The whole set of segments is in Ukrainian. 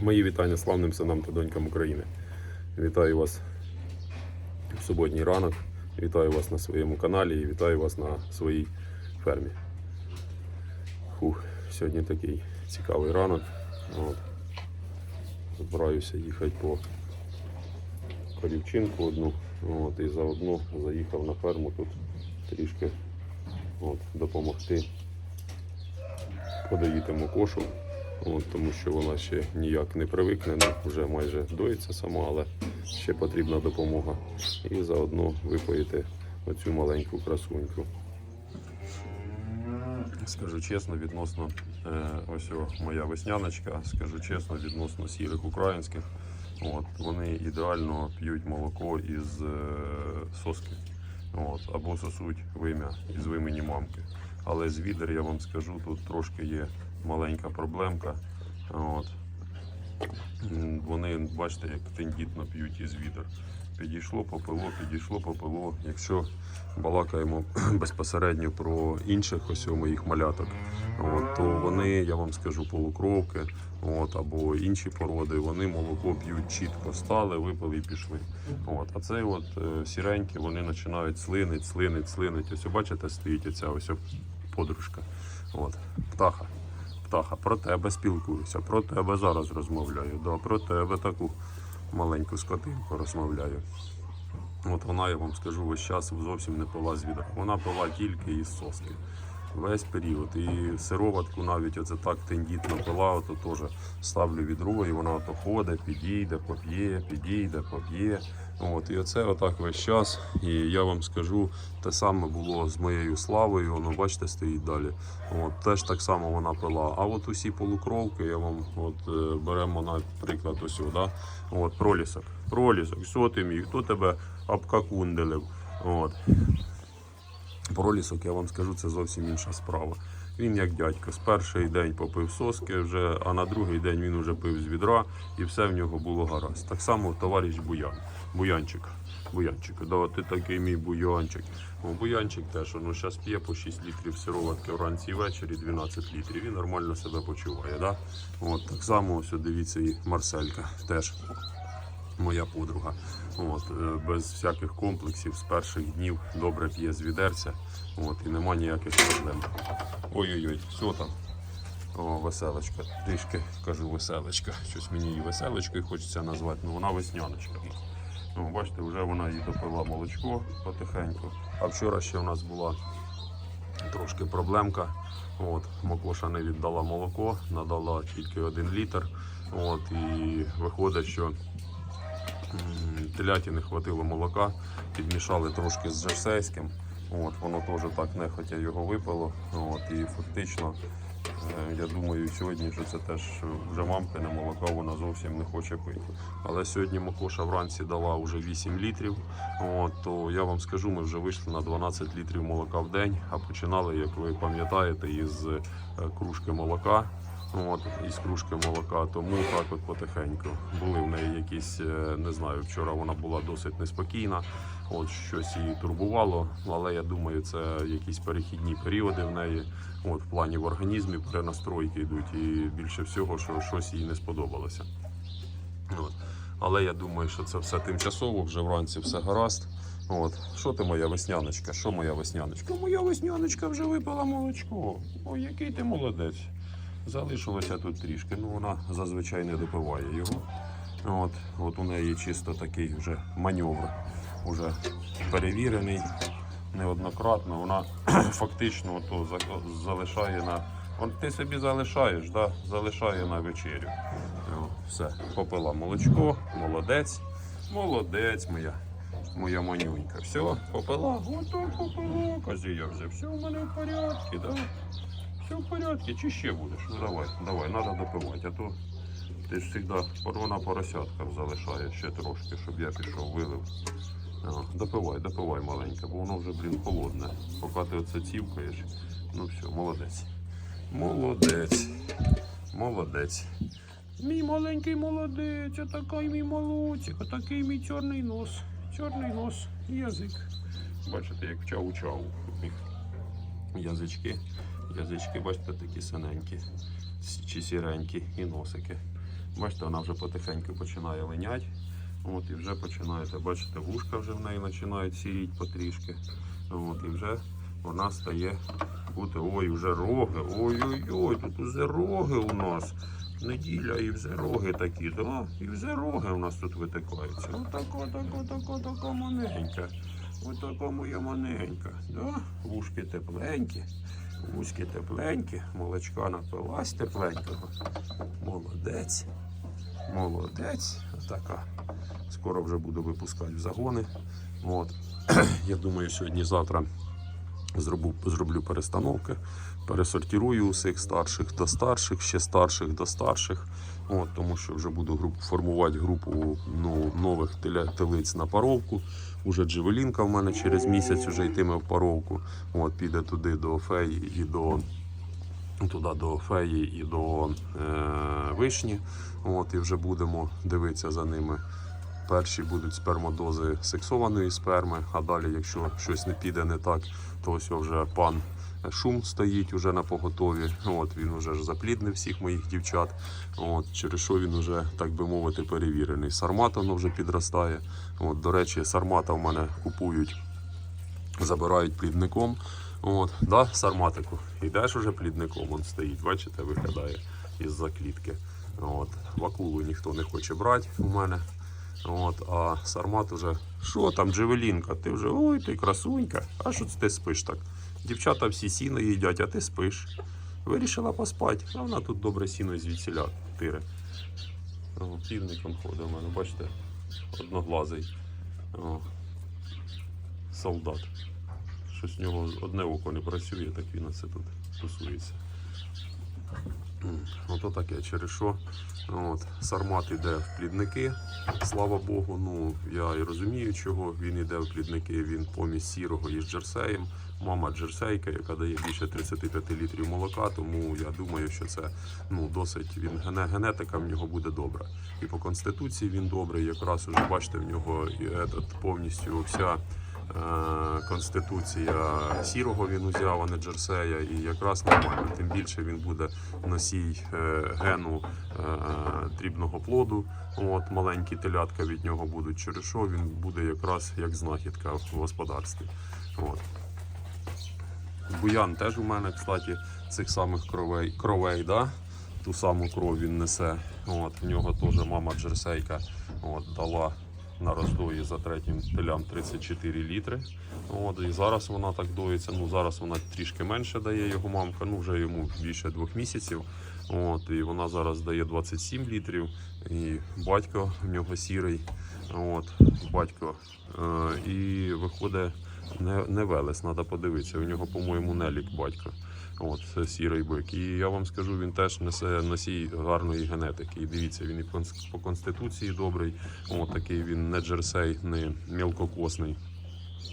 Мої вітання славним синам та донькам України. Вітаю вас в суботній ранок. Вітаю вас на своєму каналі і вітаю вас на своїй фермі. Фух, сьогодні такий цікавий ранок. От. Збираюся їхати по корівчинку одну. От, і заодно заїхав на ферму тут трішки от, допомогти подоїти мокошу. От, тому що вона ще ніяк не привикне, ну, вже майже доїться сама, але ще потрібна допомога. І заодно випоїти оцю маленьку красуньку. Скажу чесно, відносно е, ось о, моя весняночка, скажу чесно, відносно сірих українських. От, вони ідеально п'ють молоко із е, соски. От, або сосуть вим'я із вимені мамки. Але з відер я вам скажу, тут трошки є маленька проблемка. От. Вони, бачите, як тендітно п'ють із відер. Підійшло, попило, підійшло, попило. Якщо балакаємо безпосередньо про інших ось моїх маляток, от, то вони, я вам скажу, полукровки от, або інші породи, вони молоко п'ють чітко, стали, випили і пішли. От. А цей от е, сіренькі, вони починають слинить, слинить, слинить. Ось бачите, стоїть оця ось подружка. От. Птаха. Птаха, про тебе спілкуюся, про тебе зараз розмовляю. Да, про тебе таку маленьку скотинку розмовляю. От вона, я вам скажу, весь час зовсім не пила з відра. Вона пила тільки із соски. Весь період. І сироватку навіть оце так тендітно пила, ото теж ставлю відро, і вона ото ходить, підійде, поп'є, підійде, поп'є. От, і оце отак весь час. І я вам скажу, те саме було з моєю славою, воно бачите, стоїть далі. От, теж так само вона пила. А от усі полукровки, я вам от, е, беремо наприклад ось сюди. От, пролісок. Пролісок, що ти мій, хто тебе обкакунделив? От. Пролісок, я вам скажу, це зовсім інша справа. Він як дядько, з перший день попив соски, вже, а на другий день він вже пив з відра і все в нього було гаразд. Так само товариш Буян. Буянчик. Буянчик, да, ти такий мій буянчик. О, буянчик теж ну, зараз п'є по 6 літрів сироватки вранці і ввечері, 12 літрів. Він нормально себе почуває. Да? От, так само ось дивіться і Марселька теж моя подруга. От, е, без всяких комплексів з перших днів добре п'є з відерця. От, і нема ніяких проблем. Ой-ой-ой, що там? О, веселочка. Трішки кажу веселочка. Щось мені її веселочкою хочеться назвати, ну вона весняночка. Ну, бачите, вже вона їй допила молочко потихеньку. А вчора ще в нас була трошки проблемка. От, Мокоша не віддала молоко, надала тільки один літр. От, і виходить, що теляті не хватило молока, підмішали трошки з жерсейським. От, воно теж так нехотя його випило. От, і фактично, е, я думаю, сьогодні що це теж вже мамкине молоко, вона зовсім не хоче пити. Але сьогодні Макоша вранці дала вже 8 літрів. От, то я вам скажу, ми вже вийшли на 12 літрів молока в день, а починали, як ви пам'ятаєте, із е, кружки молока. От, із кружки молока, тому так от потихеньку. Були в неї якісь, е, не знаю, вчора вона була досить неспокійна, от щось її турбувало, але я думаю, це якісь перехідні періоди в неї. От, в плані в організмі перенастройки йдуть, і більше всього, що щось їй не сподобалося. От. Але я думаю, що це все тимчасово, вже вранці все гаразд. От. Що ти моя весняночка? Що моя весняночка? Моя весняночка вже випила молочко. Ой, який ти молодець. Залишилося тут трішки. Ну вона зазвичай не допиває його. От, от у неї чисто такий вже маневр, уже перевірений неоднократно. Вона фактично за- залишає на. От ти собі залишаєш, да? залишає на вечерю. О, все, попила молочко, молодець, молодець моя. Моя манюнька. Все, попила, ото попила, козія вже. Все в мене в порядку, да? Все в порядку, чи ще будеш? Ну давай, давай, треба допивати, а то ти ж завжди порона поросяткам залишаєш ще трошки, щоб я пішов, вилив. Ага, допивай, допивай маленьке, бо воно вже, блін, холодне. Поки ти оце цівкаєш, ну все, молодець. Молодець. Молодець. Мій маленький молодець, отакий мій молодчик, отакий мій чорний нос. Чорний нос язик. Бачите, як чау-чау. Язички. Язички, бачите, такі синенькі. Чи сіренькі і носики. Бачите, вона вже потихеньку починає линять. От, і вже починаєте, бачите, вушка вже в неї починають сіріти потрішки. От, і вже вона стає бути. Ой, вже роги. Ой-ой-ой, тут уже роги у нас. Неділя і вже роги такі, да? І вже роги у нас тут витикаються. Отако, тако, тако, тако маленька. Отако моя маленька. Да? Вушки тепленькі, вушки тепленькі, молочка напилась тепленького. Молодець. Молодець. Така. Скоро вже буду випускати в загони. От. Я думаю, сьогодні-завтра зроблю, зроблю перестановки, пересортирую усіх старших до старших, ще старших до старших. От, тому що вже буду групу, формувати групу ну, нових теля, телиць на паровку. Уже джевелінка в мене через місяць вже йтиме в паровку. От, піде туди до феї і до туди до феї і до е, вишні. От, і вже будемо дивитися за ними. Перші будуть спермодози сексованої сперми, а далі, якщо щось не піде не так, то ось вже пан шум стоїть уже на поготові. От він вже ж запліднив всіх моїх дівчат. От, через що він вже, так би мовити, перевірений. Сармат воно вже підростає. От, до речі, сармата в мене купують, забирають плідником. От, да, сарматику. Йдеш уже плідником, він стоїть, бачите, виглядає із-за клітки. От, вакулу ніхто не хоче брати у мене. От, а сармат уже, що там, Джевелінка, ти вже ой, ти красунька. А що це ти спиш так? Дівчата всі сіно їдять, а ти спиш. Вирішила поспати, а вона тут добре сіно звідсіля тире. Півником ходить у мене, бачите, одноглазий. О, солдат. Щось в нього одне око не працює, так він оце тут тусується. Ото таке, через що от, сармат іде в плідники, слава Богу. Ну я і розумію, чого він іде в плідники. Він помість сірого із джерсеєм. Мама джерсейка, яка дає більше 35 літрів молока. Тому я думаю, що це ну досить він гене, генетика в нього буде добра. І по конституції він добрий. Якраз уже бачите, в нього і этот, повністю вся. Е, Конституція сірого він узяв, а не Джерсея, і якраз нормально. Тим більше він буде носій е, гену е, дрібного плоду. От маленькі телятка від нього будуть. Через що він буде якраз як знахідка в господарстві. От. Буян теж у мене, кстати, цих самих кровей, кровей да? ту саму кров він несе. От, в нього теж мама Джерсейка от, дала на роздої за третім телям 34 літри. От, і зараз вона так доїться. Ну, зараз вона трішки менше дає його мамка, ну вже йому більше двох місяців. От, і вона зараз дає 27 літрів. І батько в нього сірий. От, батько. Е, і виходить не, не Велес, треба подивитися. У нього, по-моєму, нелік батько. От, це сірий бик. І я вам скажу, він теж несе носій гарної генетики. І дивіться, він і по конституції добрий. От такий він не джерсей, не мілкокосний.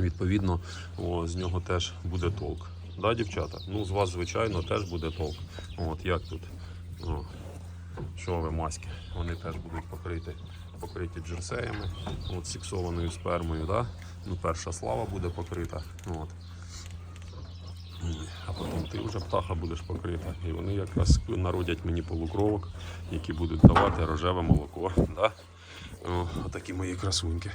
Відповідно, о, з нього теж буде толк. Да, дівчата? Ну, з вас, звичайно, теж буде толк. От як тут? О, що ви маски? Вони теж будуть покриті, покриті джерсеями, от, сексованою спермою. Да? Ну, перша слава буде покрита. От. А потім ти вже птаха будеш покрита. І вони якраз народять мені полукровок, які будуть давати рожеве молоко. Да? О, отакі мої красуньки.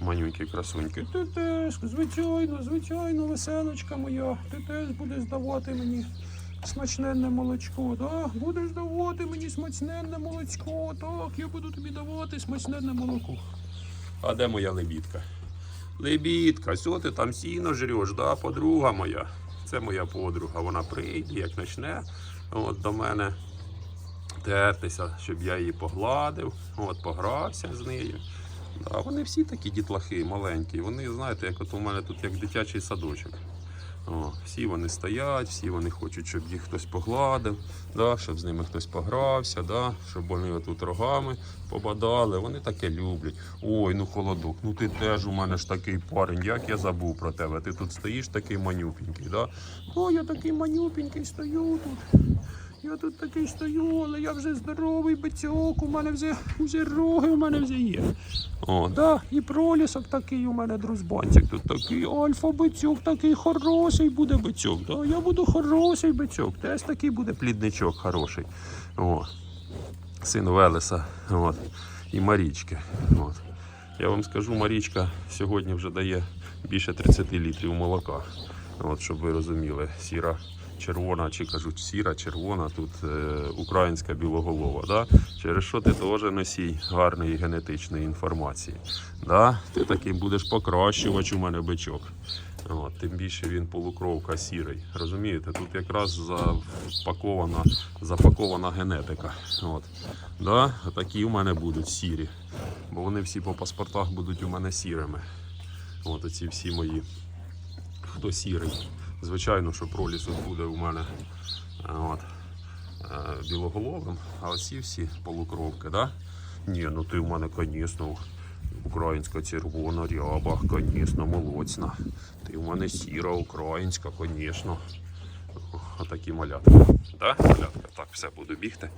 Манюнькі красуньки. Ти теж, звичайно, звичайно, веселочка моя. Ти теж будеш давати мені смачненне молочко. Да? Будеш давати мені смачненне молочко. Так, я буду тобі давати смачненне молоко. А де моя лебідка? Лебідка, що ти там сіно жреш, да, подруга моя. Це моя подруга, вона прийде, як почне от, до мене тертися, щоб я її погладив, от, погрався з нею. Да, вони всі такі дітлахи маленькі. Вони, знаєте, як от у мене тут як дитячий садочок. О, всі вони стоять, всі вони хочуть, щоб їх хтось погладив, да, щоб з ними хтось погрався, да, щоб вони отут рогами побадали. Вони таке люблять. Ой, ну холодок, ну ти теж у мене ж такий парень, як я забув про тебе. Ти тут стоїш такий манюпенький, да? О, я такий манюпенький стою тут. Я тут такий стою, але я вже здоровий бицьок, у мене вже, вже роги у мене вже є. О, да, і пролісок такий у мене друзбанчик. Тут такий альфа-бицьок, такий хороший буде бицьок. Да, я буду хороший бицьок. Теж такий буде плідничок хороший. О. син Велеса от, і Марічки. От. Я вам скажу, Марічка сьогодні вже дає більше 30 літрів молока. От, щоб ви розуміли, сіра червона, чи кажуть сіра, червона, тут е, українська білоголова. Да? Через що ти теж носій гарної генетичної інформації. Да? Ти такий будеш покращувач у мене бичок. От, тим більше він полукровка сірий. Розумієте, тут якраз запакована, запакована генетика. От. Да? Такі у мене будуть сірі. Бо вони всі по паспортах будуть у мене сірими. От оці всі мої. Хто сірий. Звичайно, що пролісок буде у мене е, от, е, білоголовим, а оці всі полукровки, да? Ні, ну ти в мене, звісно, українська червона ряба, звісно, молочна. Ти в мене сіра, українська, звісно. Отакі малятка. Да? Малятка. Так, все, буду бігти,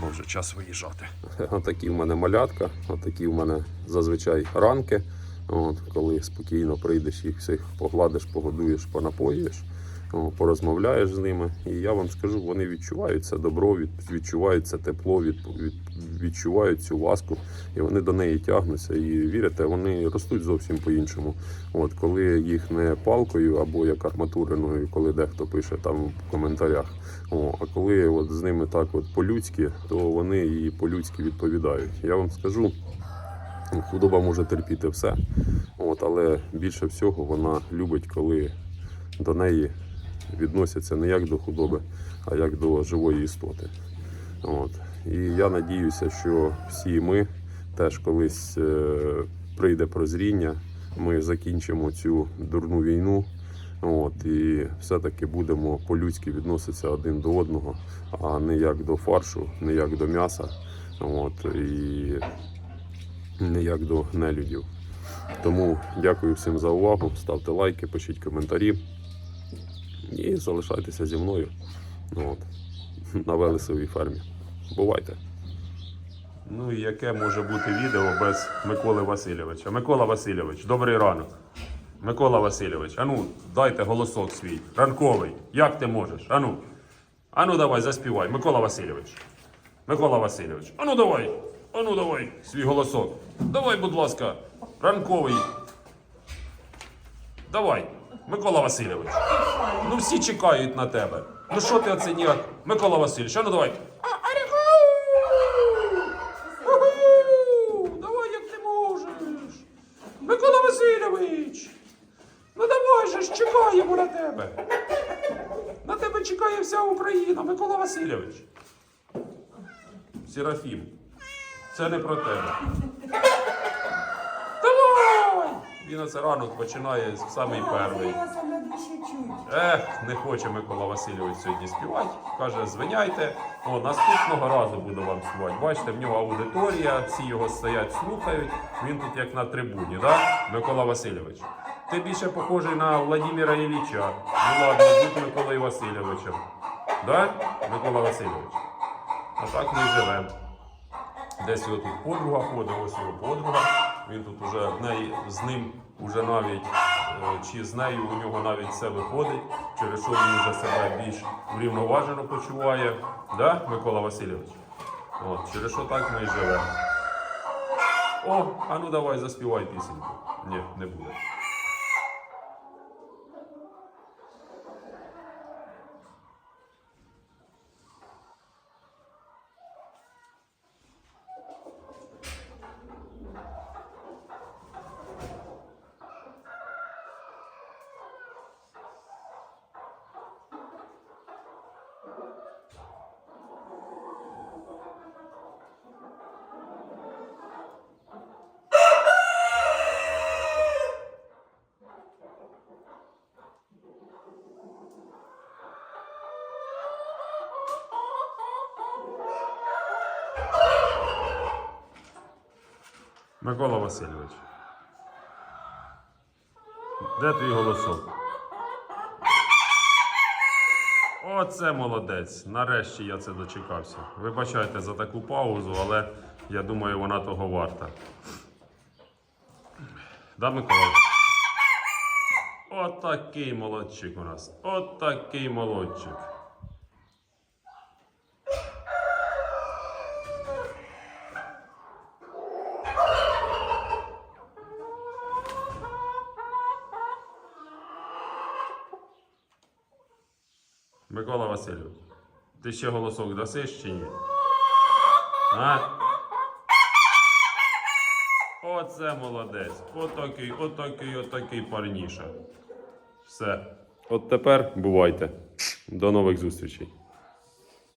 бо вже час виїжджати. Отакі в мене малятка, отакі в мене зазвичай ранки. От, коли спокійно прийдеш їх всіх погладиш, погодуєш, понапоюєш, о, порозмовляєш з ними. І я вам скажу, вони відчувають це добро, від, відчувають це тепло, від, від, відчувають цю ласку, і вони до неї тягнуться. І вірите, вони ростуть зовсім по-іншому. От, коли їх не палкою або як арматуриною, коли дехто пише там в коментарях. О, а коли от з ними так от по-людськи, то вони і по-людськи відповідають. Я вам скажу. Худоба може терпіти все, от, але більше всього вона любить, коли до неї відносяться не як до худоби, а як до живої істоти. От. І я надіюся, що всі ми теж колись е, прийде прозріння, ми закінчимо цю дурну війну. От, і все-таки будемо по-людськи відноситися один до одного, а не як до фаршу, не як до м'яса. От, і як до нелюдів. Тому дякую всім за увагу. Ставте лайки, пишіть коментарі і залишайтеся зі мною ну, от, на Велесовій фермі. Бувайте! Ну і яке може бути відео без Миколи Васильовича? Микола Васильович, добрий ранок. Микола Васильович, ану, дайте голосок свій, ранковий. Як ти можеш? Ану. Ану, давай, заспівай. Микола Васильович. Микола Васильович, ану давай, ану давай, свій голосок. Давай, будь ласка, ранковий. Давай, Микола Васильович. Ну всі чекають на тебе. Ну що ти оце ніяк? Микола Васильович, ану давай. Уху! Давай, як ти можеш. Микола Васильович. Ну давай же ж чекаємо на тебе. На тебе чекає вся Україна, Микола Васильович. Серафім, це не про тебе. Давай! Він оце ранок починає з самий перший. Ех, не хоче Микола Васильович сьогодні співати. Каже, звиняйте. О, наступного разу буду вам співати. Бачите, в нього аудиторія, всі його стоять, слухають. Він тут як на трибуні, да? Микола Васильович. Ти більше похожий на Владимира Ілліча. Ну ладно, будь Миколою Васильовичем. Да? Микола Васильович. А так ми живемо. Десь його тут подруга ходить, ось його подруга. Він тут уже в неї з ним уже навіть е, чи з нею у нього навіть все виходить, через що він вже себе більш врівноважено почуває. Да, Микола Васильович? От, через що так ми і живемо. О, а ну давай заспівай пісеньку. Ні, не буде. Микола Васильович. Де твій голосок? Оце молодець. Нарешті я це дочекався. Вибачайте за таку паузу, але я думаю, вона того варта. Да, Микола? Отакий молодчик у нас. Отакий молодчик. Микола Васильович, ти ще голосок дасиш чи ні? А? Оце молодець. Отакий, отакий, отакий парніша. Все. От тепер бувайте. До нових зустрічей.